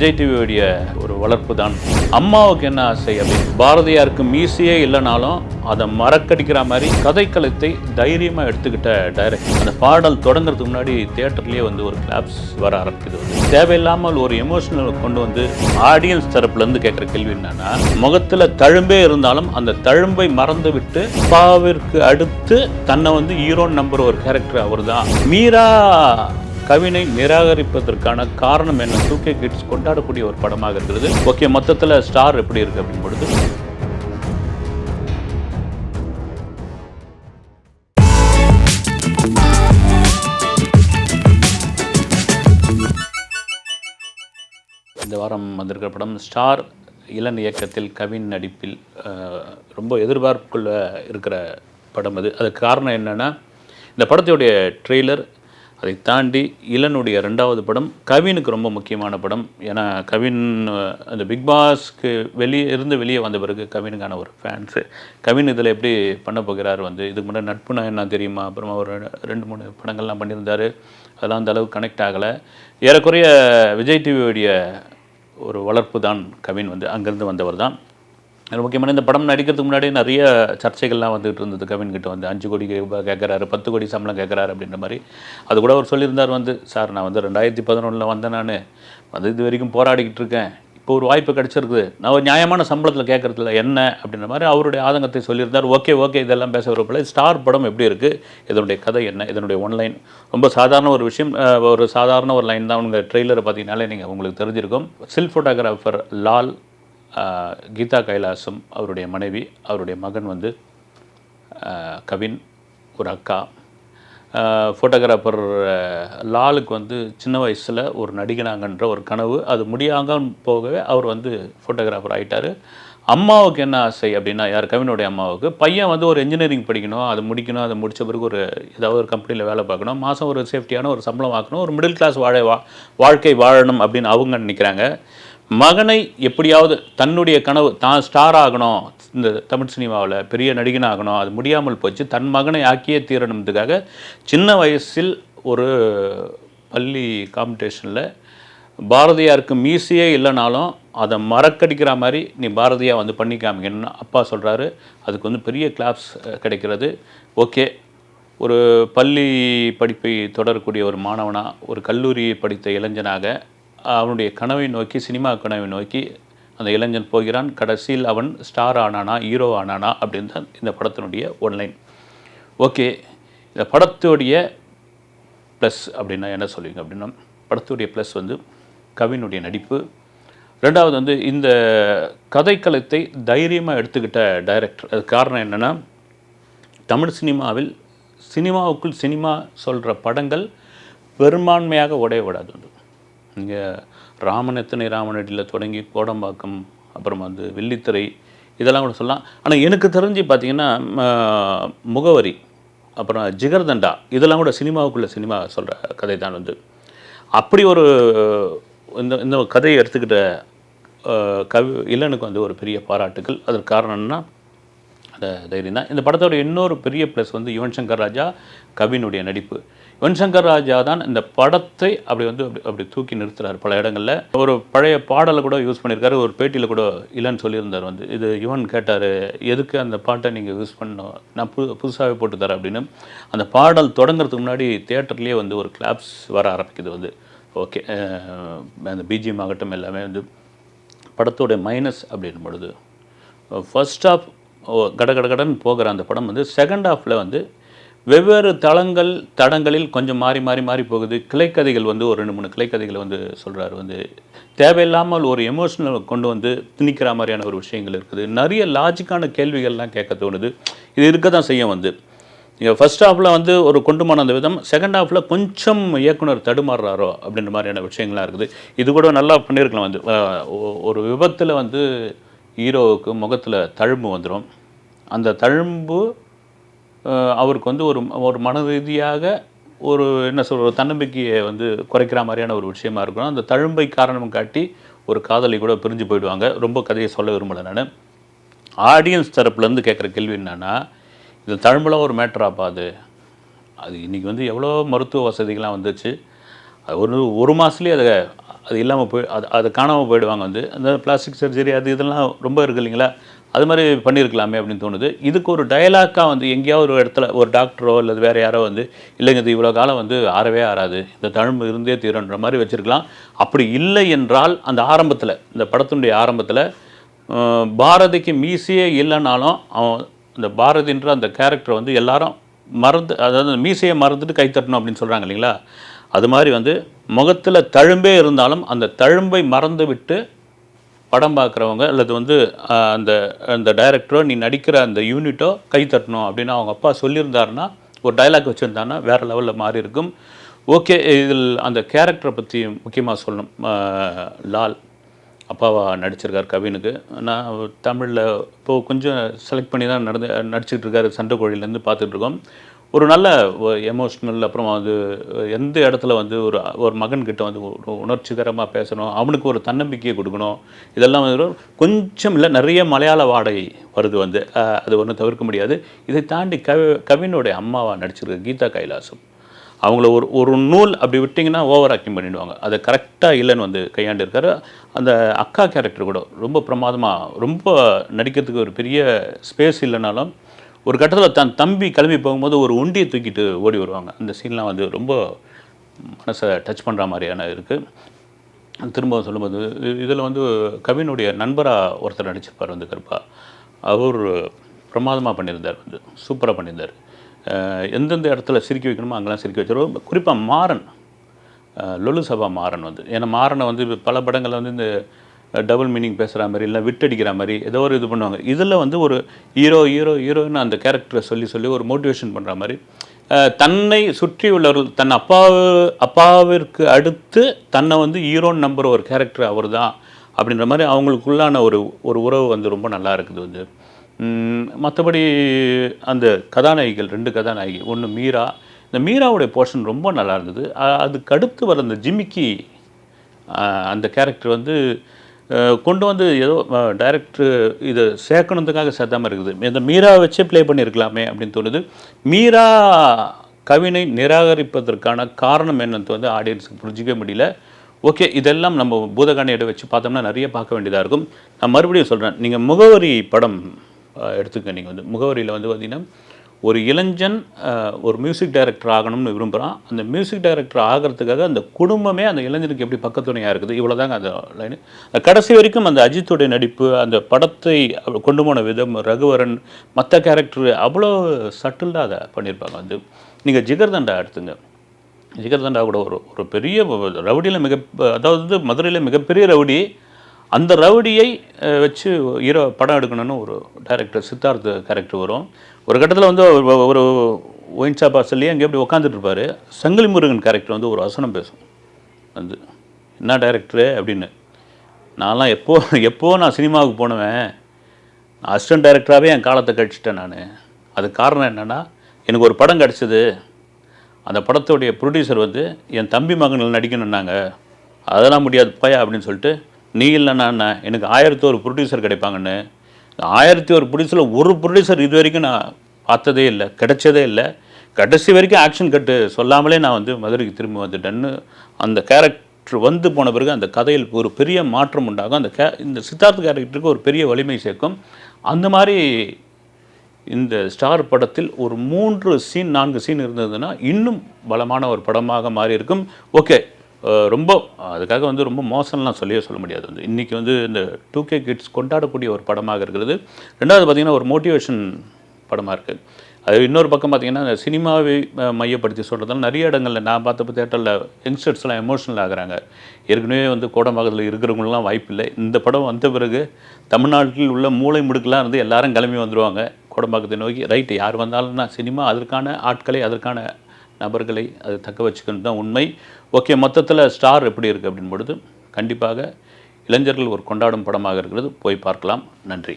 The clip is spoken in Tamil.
விஜய் டிவியுடைய ஒரு வளர்ப்பு தான். அம்மாவுக்கு என்ன ஆசை அப்படின்னு? பாரதியாருக்கு மீசியே இல்லைனாலும் அதை மறக்கடிக்கிற மாதிரி கதைக்களத்தை தைரியமாக எடுத்துக்கிட்ட டைரக்ட் அந்த பாடல் தொடங்குறதுக்கு முன்னாடி தியேட்டர்லேயே வந்து ஒரு கிளாப்ஸ் வர ஆரம்பிக்குது. வந்து தேவையில்லாமல் ஒரு எமோஷனல் கொண்டு வந்து ஆடியன்ஸ் தரப்புலேருந்து கேட்குற கேள்வி என்னன்னா முகத்தில் தழும்பே இருந்தாலும் அந்த தழும்பை மறந்து விட்டு அப்பாவிற்கு அடுத்து தன்னை வந்து ஹீரோன்னு நம்புற ஒரு கேரக்டர் அவர் தான் மீரா கவினை நிராகரிப்பதற்கான காரணம் என்ன? டூ கே கிட்ஸ் கொண்டாடக்கூடிய ஒரு படமாக இருக்கிறது. ஓகே மொத்தத்தில் ஸ்டார் எப்படி இருக்கு அப்படின்னு பொழுது? இந்த வாரம் வந்திருக்கிற படம் ஸ்டார் இளன் இயக்கத்தில் கவின் நடிப்பில் ரொம்ப எதிர்பார்ப்புக்குள்ள இருக்கிற படம் அது. அதுக்கு காரணம் என்னென்னா இந்த படத்தோடைய ட்ரெய்லர் அதை தாண்டி இளனுடைய ரெண்டாவது படம் கவினுக்கு ரொம்ப முக்கியமான படம். ஏன்னா கவின் அந்த பிக் பாஸ்க்கு வெளியே இருந்து வெளியே வந்த பிறகு கவினுக்கான ஒரு ஃபேன்ஸு கவின் இதில் எப்படி பண்ண போகிறார் வந்து இதுக்கு முன்னாடி நட்புனா என்ன தெரியுமா? அப்புறமா ஒரு ரெண்டு மூணு படங்கள்லாம் பண்ணியிருந்தார். அதெல்லாம் அந்த அளவுக்கு கனெக்ட் ஆகலை. ஏறக்குறைய விஜய் டிவியுடைய ஒரு வளர்ப்பு தான் கவின் வந்து அங்கேருந்து வந்தவர் தான். முக்கியமான இந்த படம் நடிக்கிறதுக்கு முன்னாடி நிறைய சர்ச்சைகள்லாம் வந்துகிட்டு இருந்தது. கவின் கிட்ட வந்து அஞ்சு கோடி ரூபாய் கேட்குறாரு பத்து கோடி சம்பளம் கேட்குறாரு அப்படின்ற மாதிரி. அது கூட அவர் சொல்லியிருந்தார் வந்து சார் நான் வந்து ரெண்டாயிரத்தி பதினொன்றில் வந்தேன் நான். வந்து இது வரைக்கும் போராடிக்கிட்டு இருக்கேன். இப்போ ஒரு வாய்ப்பு கிடச்சிருக்குது. நான் ஒரு நியாயமான சம்பளத்தில் கேட்குறதுல என்ன? அப்படின்ற மாதிரி அவருடைய ஆதங்கத்தை சொல்லியிருந்தார். ஓகே ஓகே இதெல்லாம் பேச வரப்பில்லை ஸ்டார் படம் எப்படி இருக்குது இதனுடைய கதை என்ன? இதனுடைய ஒன்லைன் ரொம்ப சாதாரண ஒரு விஷயம். ஒரு சாதாரண ஒரு லைன் தான். உங்கள் ட்ரெய்லரை பார்த்தீங்கனாலே நீங்கள் உங்களுக்கு தெரிஞ்சிருக்கும். சில் ஃபோட்டோகிராஃபர் லால் கீதா கைலாசம் அவருடைய மனைவி அவருடைய மகன் வந்து கவின் ஒரு அக்கா. ஃபோட்டோகிராஃபர் லாலுக்கு வந்து சின்ன வயசில் ஒரு நடிகனாங்கன்ற ஒரு கனவு. அது முடியாங்க போகவே அவர் வந்து ஃபோட்டோகிராஃபர் ஆகிட்டார் அம்மாவுக்கு என்ன ஆசை அப்படின்னா யார்? கவினுடைய அம்மாவுக்கு. பையன் வந்து ஒரு இன்ஜினியரிங் படிக்கணும் அது முடிக்கணும் அதை முடித்த பிறகு ஒரு ஏதாவது ஒரு கம்பெனியில் வேலை பார்க்கணும். மாதம் ஒரு சேஃப்டியான ஒரு சம்பளம் ஆக்கணும் ஒரு மிடில் கிளாஸ் வாழ வா வாழ்க்கை வாழணும் அப்படின்னு அவங்க நினைக்கிறாங்க. மகனை எப்படியாவது தன்னுடைய கனவு தான் ஸ்டார் ஆகணும். இந்த தமிழ் சினிமாவில் பெரிய நடிகன் ஆகணும் அது முடியாமல் போச்சு. தன் மகனை ஆக்கியே தீரணுன்றதுக்காக சின்ன வயசில் ஒரு பள்ளி காம்படிஷனில் பாரதியாருக்கு மீசியே இல்லைனாலும் அதை மறக்கடிக்கிற மாதிரி நீ பாரதியா வந்து பண்ணிக்காமிக்கணும்னு அப்பா சொல்கிறாரு அதுக்கு வந்து பெரிய கிளாப்ஸ் கிடைக்கிறது. ஓகே. ஒரு பள்ளி படிப்பை தொடரக்கூடிய ஒரு மாணவனாக ஒரு கல்லூரியை படித்த இளைஞனாக அவனுடைய கனவை நோக்கி சினிமா கனவை நோக்கி அந்த இளைஞன் போகிறான். கடைசியில் அவன் ஸ்டார் ஆனானா ஹீரோ ஆனானா அப்படின்னு தான் இந்த படத்தினுடைய ஒன்லைன் ஓகே இந்த படத்துடைய ப்ளஸ் அப்படின்னா என்ன சொல்லுவீங்க அப்படின்னா படத்துடைய ப்ளஸ் வந்து கவினுடைய நடிப்பு. ரெண்டாவது வந்து இந்த கதைக்களத்தை தைரியமாக எடுத்துக்கிட்ட டைரக்டர் அது காரணம் என்னென்னா தமிழ் சினிமாவில் சினிமாவுக்குள் சினிமா சொல்கிற படங்கள் பெரும்பான்மையாக உடைய விடாது வந்து. இங்கே ராமன் எத்தனை ராமனடியில் தொடங்கி கோடம்பாக்கம் அப்புறம் வந்து வெள்ளித்திரை இதெல்லாம் கூட சொல்லலாம். ஆனால் எனக்கு தெரிஞ்சு பார்த்தீங்கன்னா முகவரி அப்புறம் ஜிகர்தண்டா இதெல்லாம் கூட சினிமாவுக்குள்ள சினிமா சொல்கிற கதை தான் வந்து. அப்படி ஒரு இந்த இந்த கதையை எடுத்துக்கிட்ட கவி இளனுக்கு வந்து ஒரு பெரிய பாராட்டுகள் அதற்கு காரணம் என்னன்னா அந்த தைரியம் தான். இந்த படத்தோட இன்னொரு பெரிய ப்ளஸ் வந்து யுவன் சங்கர் ராஜா கவினுடைய நடிப்பு. யுவன் சங்கர் ராஜா தான் இந்த படத்தை அப்படி வந்து அப்படி அப்படி தூக்கி நிறுத்துறாரு பல இடங்களில். ஒரு பழைய பாடலை கூட யூஸ் பண்ணியிருக்காரு ஒரு பேட்டியில் கூட இல்லைன்னு சொல்லியிருந்தார் வந்து. இது யுவன் கேட்டார் எதுக்கு அந்த பாட்டை நீங்கள் யூஸ் பண்ணோம் நான் புது புதுசாகவே போட்டு தரேன் அப்படின்னு. அந்த பாடல் தொடங்குறதுக்கு முன்னாடி தேட்டர்லேயே வந்து ஒரு கிளாப்ஸ் வர ஆரம்பிக்குது வந்து. ஓகே அந்த பிஜிஎம் ஆகட்டும் எல்லாமே வந்து படத்தோடைய மைனஸ் அப்படின்னும் பொழுது ஃபர்ஸ்ட் ஆஃப் கட கட போகிற அந்த படம் வந்து செகண்ட் ஹாஃபில் வந்து வெவ்வேறு தளங்கள் தடங்களில் கொஞ்சம் மாறி மாறி மாறி போகுது. கிளைக்கதைகள் வந்து ஒரு ரெண்டு மூணு கிளைக்கதைகளை வந்து சொல்கிறாரு வந்து தேவையில்லாமல் ஒரு எமோஷனல் கொண்டு வந்து திணிக்கிற மாதிரியான ஒரு விஷயங்கள் இருக்குது. நிறைய லாஜிக்கான கேள்விகள்லாம் கேட்க தோணுது. இது இருக்க தான் செய்யும் வந்து. நீங்கள் ஃபஸ்ட் ஹாஃபில் வந்து ஒரு கொண்டு போன அந்த விதம் செகண்ட் ஹாஃபில் கொஞ்சம் இயக்குனர் தடுமாறுறாரோ அப்படின்ற மாதிரியான விஷயங்கள்லாம் இருக்குது. இது கூட நல்லா பண்ணியிருக்கலாம் வந்து. ஒரு விபத்தில் வந்து ஹீரோவுக்கு முகத்தில் தழும்பு வந்துடும் அந்த தழும்பு அவருக்கு வந்து ஒரு ஒரு மன ரீதியாக ஒரு என்ன சொல்கிற ஒரு தன்னம்பிக்கையை வந்து குறைக்கிற மாதிரியான ஒரு விஷயமா இருக்கும் அந்த தழும்பை காரணம் காட்டி ஒரு காதலி கூட பிரிஞ்சு போயிடுவாங்க. ரொம்ப கதையை சொல்ல விரும்பலை நான். ஆடியன்ஸ் தரப்புலேருந்து கேட்குற கேள்வி என்னென்னா இது தழும்புலாம் ஒரு மேட்டராப்பா அது? அது இன்றைக்கி வந்து எவ்வளோ மருத்துவ வசதிகள்லாம் வந்துச்சு. அது ஒரு ஒரு மாதத்துலேயே அதை அது இல்லாமல் போய் அது அது காணாமல் போயிடுவாங்க வந்து. அந்த பிளாஸ்டிக் சர்ஜரி அது இதெல்லாம் ரொம்ப இருக்கு இல்லைங்களா? அது மாதிரி பண்ணியிருக்கலாமே அப்படின்னு தோணுது. இதுக்கு ஒரு டயலாக்காக வந்து எங்கேயாவது ஒரு இடத்துல ஒரு டாக்டரோ அல்லது வேறு யாரோ வந்து இல்லைங்க இது இவ்வளோ காலம் வந்து ஆறவே ஆறாது. இந்த தழும்பு இருந்தே தீரன்ற மாதிரி வச்சுருக்கலாம். அப்படி இல்லை என்றால் அந்த ஆரம்பத்தில் இந்த படத்தினுடைய ஆரம்பத்தில் பாரதிக்கு மீசையே இல்லைனாலும் அவன் அந்த பாரதின்ற அந்த கேரக்டர் வந்து எல்லாரும் மறந்து அதாவது மீசையை மறந்துட்டு கை தட்டணும் அப்படின்னு சொல்கிறாங்க இல்லைங்களா? அது மாதிரி வந்து முகத்தில் தழும்பே இருந்தாலும் அந்த தழும்பை மறந்து விட்டு படம் பார்க்குறவங்க அல்லது வந்து அந்த அந்த டைரக்டரோ நீ நடிக்கிற அந்த யூனிட்டோ கை தட்டணும் அப்படின்னு அவங்க அப்பா சொல்லியிருந்தாருன்னா ஒரு டைலாக் வச்சுருந்தாருன்னா வேறு லெவலில் மாறி இருக்கும். ஓகே இதில் அந்த கேரக்டரை பற்றி முக்கியமாக சொல்லணும். லால் அப்பாவா நடிச்சிருக்கார் கவினுக்கு. நான் தமிழில் இப்போது கொஞ்சம் செலக்ட் பண்ணி தான் நடந்து நடிச்சிட்ருக்காரு சண்டை கோழிலேருந்து பார்த்துட்ருக்கோம் ஒரு நல்ல எமோஷ்னல் அப்புறம் அது எந்த இடத்துல வந்து ஒரு ஒரு மகன்கிட்ட வந்து உணர்ச்சிகரமாக பேசணும் அவனுக்கு ஒரு தன்னம்பிக்கையை கொடுக்கணும் இதெல்லாம் வந்து கொஞ்சம் இல்லை நிறைய மலையாள வாடகை வருது வந்து அது ஒன்றும் தவிர்க்க முடியாது. இதை தாண்டி கவி கவினுடைய அம்மாவாக நடிச்சிருக்கு கீதா கைலாசம். அவங்கள ஒரு ஒரு நூல் அப்படி விட்டிங்கன்னா ஓவர் ஆக்டிங் பண்ணிடுவாங்க. அதை கரெக்டாக இல்லைன்னு வந்து கையாண்டு இருக்காரு அந்த அக்கா கேரக்டர் கூட ரொம்ப பிரமாதமாக ரொம்ப நடிக்கிறதுக்கு ஒரு பெரிய ஸ்பேஸ் இல்லைனாலும் ஒரு கட்டத்தில் தன் தம்பி கிளம்பி போகும்போது ஒரு ஒண்டியை தூக்கிட்டு ஓடி வருவாங்க. அந்த சீன்லாம் வந்து ரொம்ப மனசை டச் பண்ணுற மாதிரியான இருக்குது திரும்ப சொல்லும்போது இதில் வந்து கவினுடைய நண்பராக ஒருத்தர் நடிச்சிருப்பார் வந்து கருப்பா. அவர் பிரமாதமாக பண்ணியிருந்தார் வந்து சூப்பராக பண்ணியிருந்தார். எந்தெந்த இடத்துல சிரிக்க வைக்கணுமோ அங்கெல்லாம் சிரிக்க வச்சிருவோம் குறிப்பாக மாறன் லொலு சபா மாறன் வந்து. ஏன்னா மாறனை வந்து பல படங்களில் வந்து இந்த டபுள் மீனிங் பேசுகிற மாதிரி இல்லை விட்டடிக்கிற மாதிரி ஏதோ ஒரு இது பண்ணுவாங்க. இதில் வந்து ஒரு ஹீரோ ஹீரோ ஹீரோன்னு அந்த கேரக்டரை சொல்லி சொல்லி ஒரு மோட்டிவேஷன் பண்ணுற மாதிரி தன்னை சுற்றி உள்ளவர்கள் தன் அப்பா அப்பாவிற்கு அடுத்து தன்னை வந்து ஹீரோன்னு நம்புற ஒரு கேரக்டர் அவர் தான் அப்படின்ற மாதிரி அவங்களுக்குள்ளான ஒரு ஒரு உறவு வந்து ரொம்ப நல்லா இருக்குது வந்து. மற்றபடி அந்த கதாநாயகிகள் ரெண்டு கதாநாயகி ஒன்று மீரா. இந்த மீராவுடைய போர்ஷன் ரொம்ப நல்லா இருந்தது. அதுக்கு அடுத்து வர அந்த ஜிமிக்கி அந்த கேரக்டர் வந்து கொண்டு வந்து ஏதோ டைரக்டர் இதை சேர்க்கணுன்றதுக்காக சேர்த்தாம இருக்குது. இந்த மீரா வச்சே ப்ளே பண்ணியிருக்கலாமே அப்படின்னு தோணுது. மீரா கவினை நிராகரிப்பதற்கான காரணம் என்னன்னு வந்து ஆடியன்ஸுக்கு புரிஞ்சிக்க முடியல. ஓகே இதெல்லாம் நம்ம பூதகாணியிட வச்சு பார்த்தோம்னா நிறைய பார்க்க வேண்டியதாக இருக்கும். நான் மறுபடியும் சொல்கிறேன் நீங்கள் முகவரி படம் எடுத்துக்க நீங்கள் வந்து முகவரியில் வந்து பார்த்திங்கன்னா ஒரு இளைஞன் ஒரு மியூசிக் டைரக்டர் ஆகணும்னு விரும்புகிறான் அந்த மியூசிக் டைரக்டர் ஆகிறதுக்காக அந்த குடும்பமே அந்த இளைஞனுக்கு எப்படி பக்கத்துணையாக இருக்குது? இவ்வளோதாங்க அந்த லைனு கடைசி வரைக்கும் அந்த அஜித்துடைய நடிப்பு அந்த படத்தை கொண்டு போன விதம் ரகுவரன் மற்ற கேரக்டர் அவ்வளோ சட்டில்டாக அதை பண்ணியிருப்பாங்க. வந்து நீங்கள் ஜிகர்தண்டா எடுத்துங்க. ஜிகர்தண்டா கூட ஒரு ஒரு பெரிய ரவுடியில் மிக அதாவது மதுரையில் மிகப்பெரிய ரவுடி அந்த ரவுடியை வச்சு ஹீரோ படம் எடுக்கணும்னு ஒரு டைரக்டர் சித்தார்த் கேரக்டர் வரும். ஒரு கட்டத்தில் வந்து ஒரு- ஒயின் ஷாப் வாசல்லையே அங்கே எப்படி உட்காந்துட்டு இருப்பார்? சங்கிலி முருகன் கேரக்டர் வந்து ஒரு வசனம் பேசும். வந்து என்ன டைரக்டரு அப்படின்னு. நான்லாம் எப்போ எப்போ நான் சினிமாவுக்கு போனவன் நான் அசிஸ்டன்ட் டைரக்டராகவே என் காலத்தை கழிச்சிட்டேன் நான். அது காரணம் என்னென்னா எனக்கு ஒரு படம் கிடச்சிது. அந்த படத்துடைய ப்ரொடியூசர் வந்து என் தம்பி மகன்கள் நடிக்கணுன்னாங்க அதெல்லாம் முடியாது போயா அப்படின்னு சொல்லிட்டு நீ இல்லைன்னா என்ன? எனக்கு ஆயிரத்தி ஒரு ப்ரொடியூசர் கிடைப்பாங்கன்னு. ஆயிரத்தி ஒரு ப்ரொடியூசரில் ஒரு ப்ரொடியூசர் இது வரைக்கும் நான் பார்த்ததே இல்லை கிடைச்சதே இல்லை. கடைசி வரைக்கும் ஆக்ஷன் கட்டு. சொல்லாமலே நான் வந்து மதுரைக்கு திரும்பி வந்துட்டேன்னு அந்த கேரக்டர் வந்து போன பிறகு அந்த கதையில் ஒரு பெரிய மாற்றம் உண்டாகும். அந்த கே இந்த சித்தார்த்த கேரக்டருக்கு ஒரு பெரிய வலிமை சேர்க்கும். அந்த மாதிரி இந்த ஸ்டார் படத்தில் ஒரு மூன்று சீன் நான்கு சீன் இருந்ததுன்னா இன்னும் பலமான ஒரு படமாக மாறி இருக்கும் ஓகே. ரொம்ப அதுக்காக வந்து ரொம்ப மோசம்லாம் சொல்லியே சொல்ல முடியாது. வந்து இன்றைக்கி வந்து இந்த டூ கே கிட்ஸ் கொண்டாடக்கூடிய ஒரு படமாக இருக்கிறது. ரெண்டாவது பார்த்திங்கன்னா ஒரு மோட்டிவேஷன் படமாக இருக்குது அது இன்னொரு பக்கம் பார்த்திங்கன்னா இந்த சினிமாவை மையப்படுத்தி சொல்கிறதால நிறைய இடங்களில் நான் பார்த்தப்ப தேட்டரில் யங்ஸ்டர்ஸ்லாம் எமோஷனல் ஆகிறாங்க. ஏற்கனவே வந்து கோடம்பாக்கத்தில் இருக்கிறவங்களாம் வாய்ப்பு இல்லை. இந்த படம் வந்த பிறகு தமிழ்நாட்டில் உள்ள மூளை முடுக்கெல்லாம் இருந்து எல்லாரும் கிளம்பி வந்துடுவாங்க கோடம்பாக்கத்தை நோக்கி ரைட்டு யார் வந்தாலும் நான் சினிமா அதற்கான ஆட்களை அதற்கான நபர்களை அது தக்க வச்சுக்கணும் தான் உண்மை. ஓகே மொத்தத்தில் ஸ்டார் எப்படி இருக்குது அப்படின் பொழுது கண்டிப்பாக இளைஞர்கள் ஒரு கொண்டாடும் படமாக இருக்கிறது. போய் பார்க்கலாம். நன்றி.